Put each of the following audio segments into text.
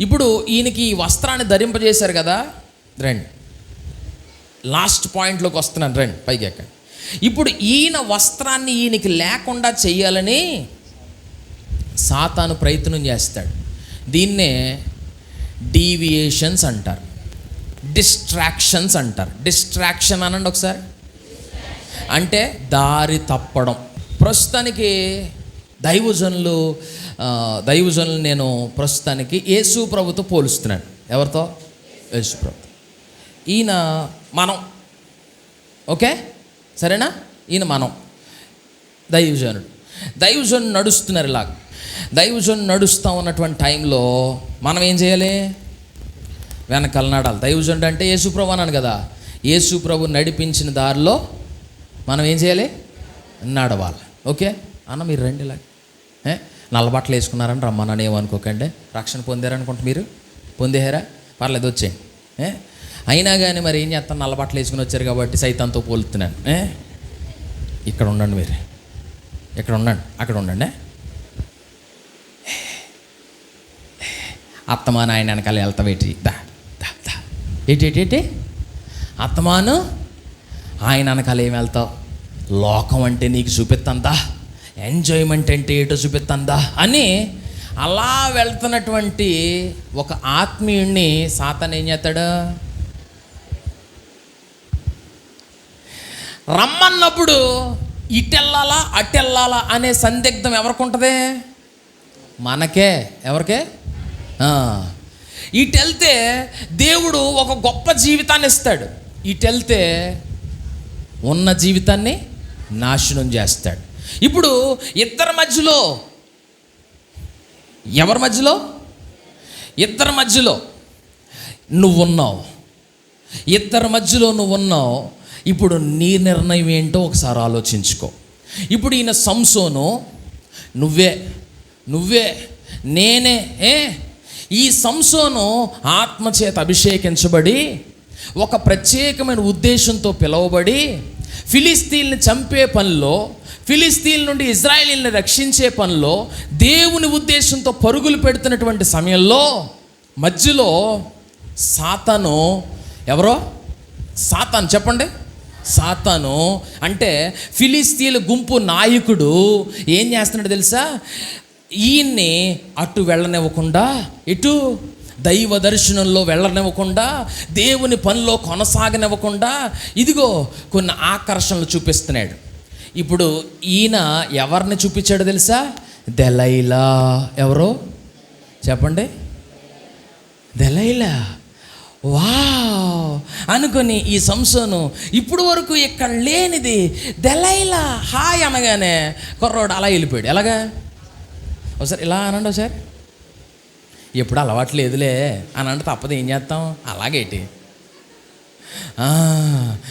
ఇప్పుడు ఈయనకి ఈ వస్త్రాన్ని ధరింపజేశారు కదా? రండి. లాస్ట్ పాయింట్లోకి వస్తున్నాను రండి పైకి ఎక్క ఇప్పుడు ఈయన వస్త్రాన్ని ఈయనకి లేకుండా చేయాలని సాతాను ప్రయత్నం చేస్తాడు. దీన్నే డీవియేషన్స్ అంటారు. డిస్ట్రాక్షన్స్ అంటారు. డిస్ట్రాక్షన్ అనండి ఒకసారి. అంటే దారి తప్పడం. ప్రస్తుతానికి దైవజనులు దైవజనులు నేను ప్రస్తుతానికి యేసు ప్రభుతో పోలుస్తున్నాను. ఎవరితో? యేసు ప్రభు ఈయన మనం. ఓకే? సరేనా? ఈయన మనం. దైవజనుడు. దైవజనుడు నడుస్తున్నారు ఇలాగ. దైవజనుడు నడుస్తూ ఉన్నటువంటి టైంలో మనం ఏం చేయాలి? వెనకాల నడాలి దైవజనుడు అంటే యేసుప్రభు అన్నాను కదా. యేసుప్రభు నడిపించిన దారిలో మనం ఏం చేయాలి? నడవాలి. ఓకే? అన్న మీరు రండి ఇలా. నల్ల బట్టలు వేసుకున్నారని రమ్మన్నాను ఏమనుకోకండి రక్షణ పొందారనుకుంటే మీరు పొందేహారా పర్లేదు వచ్చేయండి. ఏ? అయినా కానీ మరి ఏం చేస్తాను? నల్ల బట్టలు వేసుకుని వచ్చారు కాబట్టి సైతంతో పోలుతున్నాను. ఏ? ఇక్కడ ఉండండి మీరు. ఇక్కడ ఉండండి. అక్కడ ఉండండి. అత్తమాను ఆయన వెనకాల వెళ్తావేటి దా దా దా. ఏటి ఏటి అత్తమాను ఆయన వెనకాల ఏం వెళ్తావు? లోకం అంటే నీకు చూపిస్తుందా ఎంజాయ్మెంట్ అంటే ఏటో చూపిస్తుందా అని అలా వెళ్తున్నటువంటి ఒక ఆత్మీయుణ్ణి సాతన్ ఏం చేస్తాడు? రమ్మన్నప్పుడు ఇటెళ్ళాలా అటెళ్ళాలా అనే సందిగ్ధం ఎవరికి ఉంటుంది మనకే. ఎవరికే? ఇటెళ్తే దేవుడు ఒక గొప్ప జీవితాన్ని ఇస్తాడు. ఇటెళ్తే ఉన్న జీవితాన్ని నాశనం చేస్తాడు. ఇప్పుడు ఇద్దరి మధ్యలో ఎవరి మధ్యలో? ఇద్దరి మధ్యలో నువ్వు ఉన్నావు ఇద్దరి మధ్యలో నువ్వు ఉన్నావు ఇప్పుడు నీ నిర్ణయం ఏంటో ఒకసారి ఆలోచించుకో. ఇప్పుడు ఈయన సంసోను నువ్వే నువ్వే నేనే ఏ? ఈ సంసోను ఆత్మచేత అభిషేకించబడి ఒక ప్రత్యేకమైన ఉద్దేశంతో పిలువబడి ఫిలిస్తీన్ని చంపే పనిలో ఫిలిస్తీన్ నుండి ఇజ్రాయేలీని రక్షించే పనిలో దేవుని ఉద్దేశంతో పరుగులు పెడుతున్నటువంటి సమయంలో మధ్యలో సాతాను ఎవరో? సాతాను చెప్పండి. సాతాను అంటే ఫిలిస్తీన్ల గుంపు నాయకుడు ఏం చేస్తున్నాడు తెలుసా? ఈయన్ని అటు వెళ్ళనివ్వకుండా ఇటు దైవ దర్శనంలో వెళ్ళనివ్వకుండా దేవుని పనిలో కొనసాగనివ్వకుండా ఇదిగో కొన్ని ఆకర్షణలు చూపిస్తున్నాడు. ఇప్పుడు ఈయన ఎవరిని చూపించాడు తెలుసా? దెలైలా. ఎవరో? చెప్పండి. దెలైలా. వావ్. అనుకొని ఈ సంసోను ఇప్పుడు వరకు ఇక్కడ లేనిది దెలైలా. హాయ్ అనగానే కుర్రోడు అలా వెళ్ళిపోయాడు. ఎలాగా? ఒకసారి ఇలా అనండి ఒకసారి. ఎప్పుడు అలవాటు లేదులే. అని అంటే తప్పదు ఏం చేస్తాం? అలాగేటి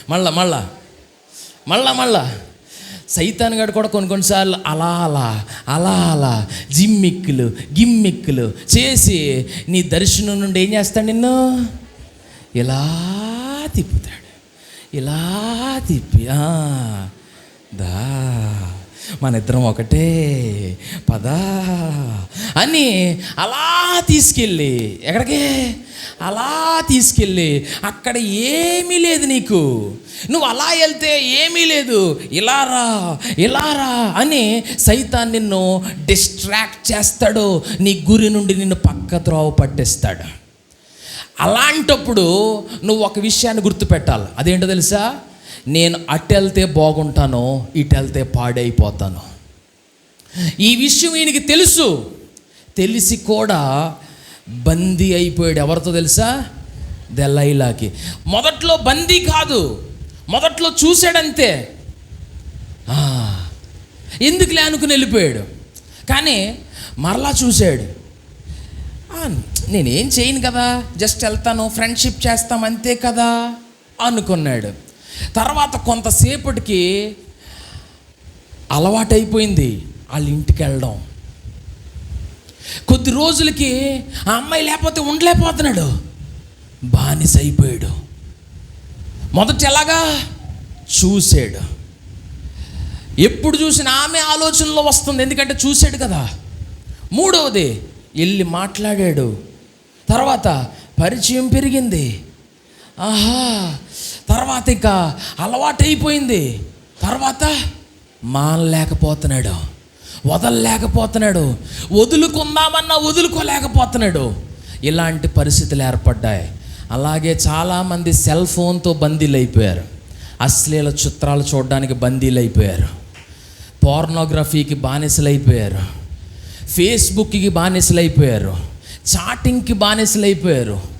మళ్ళా మళ్ళా. మళ్ళా మళ్ళా. సైతాన్ గడు కూడా కొన్ని కొన్నిసార్లు అలా అలా అలా అలా జిమ్మిక్కులు గిమ్మిక్కులు చేసి నీ దర్శనం నుండి ఏం చేస్తాడు నిన్ను? ఇలా తిప్పుతాడు. ఇలా తిప్పి దా. మన ఇద్దరం ఒకటే. పదా. అని అలా తీసుకెళ్ళి ఎక్కడికి? అలా తీసుకెళ్ళి అక్కడ ఏమీ లేదు నీకు. నువ్వు అలా వెళ్తే ఏమీ లేదు. ఇలా రా ఇలా రా అని సైతాన్ నిన్ను డిస్ట్రాక్ట్ చేస్తాడు. నీ గురి నుండి నిన్ను పక్క త్రోవ పట్టేస్తాడు. అలాంటప్పుడు నువ్వు ఒక విషయాన్ని గుర్తుపెట్టాలి. అదేంటో తెలుసా? నేను అటెళ్తే బాగుంటాను ఇటెళ్తే పాడైపోతాను. ఈ విషయం ఈయనకి తెలుసు. తెలిసి కూడా బందీ అయిపోయాడు. ఎవరితో తెలుసా? దెల్లైలాకి. మొదట్లో బందీ కాదు. మొదట్లో చూశాడంతే. ఆ, ఎందుకులే అనుకుని వెళ్ళిపోయాడు. కానీ మరలా చూశాడు. నేనేం చేయను కదా? జస్ట్ వెళ్తాను ఫ్రెండ్షిప్ చేస్తాం అంతే కదా? అనుకున్నాడు. తర్వాత కొంతసేపటికి అలవాటైపోయింది వాళ్ళ ఇంటికి వెళ్ళడం. కొద్ది రోజులకి ఆ అమ్మాయి లేకపోతే ఉండలేకపోతున్నాడు. బానిస అయిపోయాడు మొదట ఎలాగా? చూసాడు ఎప్పుడు చూసినా ఆమె ఆలోచనలో వస్తుంది ఎందుకంటే చూశాడు కదా. మూడవది వెళ్ళి మాట్లాడాడు. తర్వాత పరిచయం పెరిగింది. ఆహా తర్వాత ఇక అలవాటైపోయింది. తర్వాత మానలేకపోతున్నాడు. వదలలేకపోతున్నాడు. వదులుకుందామన్నా వదులుకోలేకపోతున్నాడు. ఇలాంటి పరిస్థితులు ఏర్పడ్డాయి. అలాగే చాలామంది సెల్ ఫోన్తో బందీలు అయిపోయారు అశ్లీల చిత్రాలు చూడడానికి బందీలు అయిపోయారు పోర్నోగ్రఫీకి బానిసలైపోయారు. ఫేస్బుక్కి బానిసలైపోయారు. చాటింగ్కి బానిసలైపోయారు.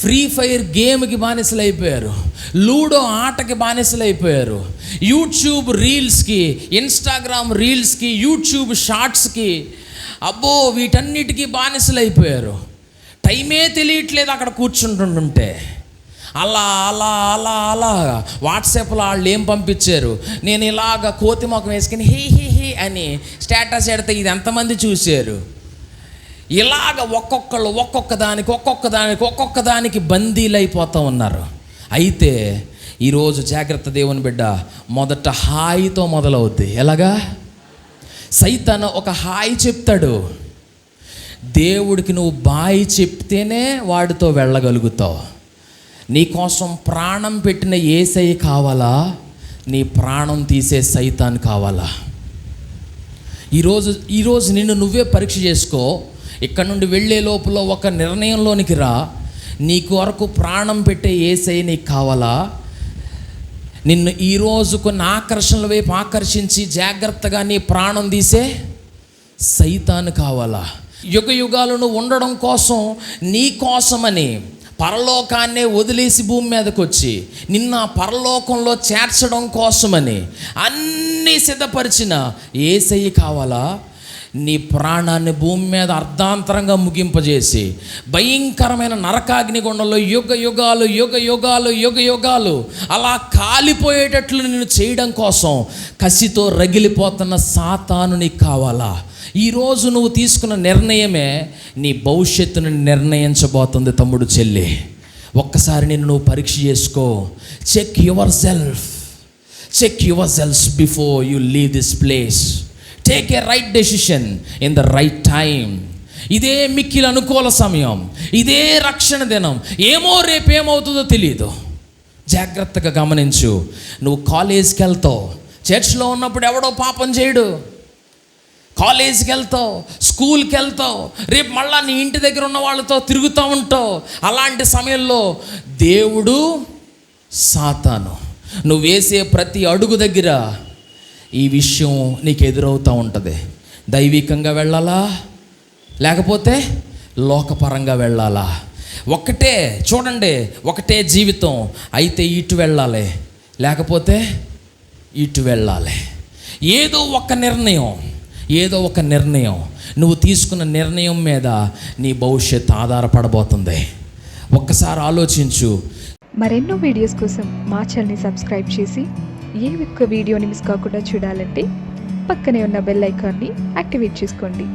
ఫ్రీ ఫైర్ గేమ్కి బానిసలు అయిపోయారు లూడో ఆటకి బానిసలు అయిపోయారు యూట్యూబ్ రీల్స్కి ఇన్స్టాగ్రామ్ రీల్స్కి యూట్యూబ్ షార్ట్స్కి అబ్బో వీటన్నిటికీ అయిపోయారు టైమే తెలియట్లేదు అక్కడ కూర్చుంటుంటుంటే. అలా అలా అలా అలా వాట్సాప్లో వాళ్ళు ఏం పంపించారు? నేను ఇలాగ కోతి మొఖం వేసుకుని హీ హీ హీ అని స్టేటస్ పెడితే ఇది ఎంతమంది చూశారు? ఇలాగ ఒక్కొక్కళ్ళు ఒక్కొక్క దానికి ఒక్కొక్క దానికి ఒక్కొక్క దానికి బందీలైపోతూ ఉన్నారు. అయితే ఈరోజు జాగ్రత్త దేవుని బిడ్డ మొదట హాయితో మొదలవుద్ది. ఎలాగా? సైతాను ఒక హాయి చెప్తాడు. దేవుడికి నువ్వు బాయి చెప్తేనే వాడితో వెళ్ళగలుగుతావు. నీకోసం ప్రాణం పెట్టిన ఏసై కావాలా? నీ ప్రాణం తీసే సైతాన్ కావాలా? ఈరోజు ఈరోజు నిన్ను నువ్వే పరీక్ష చేసుకో. ఇక్కడ నుండి వెళ్ళే లోపల ఒక నిర్ణయంలోనికి రా. నీకు వరకు ప్రాణం పెట్టే ఏసై నీకు కావాలా? నిన్ను ఈ కొన్ని ఆకర్షణల వైపు ఆకర్షించి జాగ్రత్తగా నీ ప్రాణం తీసే సైతాను కావాలా? యుగ యుగాలను ఉండడం కోసం నీ కోసమని పరలోకాన్నే వదిలేసి భూమి మీదకి వచ్చి నిన్న పరలోకంలో చేర్చడం కోసమని అన్నీ సిద్ధపరిచిన ఏసయ్యి కావాలా? నీ ప్రాణాన్ని భూమి మీద అర్ధాంతరంగా ముగింపజేసి భయంకరమైన నరకాగ్నిగుండంలో యుగ యుగాలు యుగ యుగాలు యుగ యుగాలు అలా కాలిపోయేటట్లు నేను చేయడం కోసం కసితో రగిలిపోతున్న సాతాను నీకు కావాలా? ఈరోజు నువ్వు తీసుకున్న నిర్ణయమే నీ భవిష్యత్తును నిర్ణయించబోతుంది తమ్ముడు చెల్లి. ఒక్కసారి నేను నువ్వు పరీక్ష చేసుకో. Check yourself check yourself before you leave this place take a right decision in the right time ఇదే మిక్కిల అనుకూల సమయం. ఇదే రక్షణ దినం. ఏమో రేపు ఏమవుతుందో తెలియదు జాగ్రత్తగా గమనించు. నువ్వు కాలేజీకి వెళ్తావు. చర్చ్లో ఉన్నప్పుడు ఎవడో పాపం చేయడు. కాలేజీకి వెళ్తావు. స్కూల్కి వెళ్తావు. రేపు మళ్ళా నీ ఇంటి దగ్గర ఉన్న వాళ్ళతో తిరుగుతూ ఉంటావు. అలాంటి సమయంలో దేవుడు సాతాను. నువ్వు వేసే ప్రతి అడుగు దగ్గర ఈ విషయం నీకు ఎదురవుతూ ఉంటుంది. దైవికంగా వెళ్ళాలా? లేకపోతే లోకపరంగా వెళ్ళాలా? ఒకటే చూడండి ఒకటే జీవితం. అయితే ఇటు వెళ్ళాలి లేకపోతే ఇటు వెళ్ళాలి. ఏదో ఒక నిర్ణయం ఏదో ఒక నిర్ణయం. నువ్వు తీసుకున్న నిర్ణయం మీద నీ భవిష్యత్తు ఆధారపడబోతుంది. ఒక్కసారి ఆలోచించు. మరెన్నో వీడియోస్ కోసం మా ఛానల్ని సబ్స్క్రైబ్ చేసి ఏ ఒక్క వీడియోని మిస్ కాకుండా చూడాలంటే పక్కనే ఉన్న బెల్ ఐకాన్ని యాక్టివేట్ చేసుకోండి.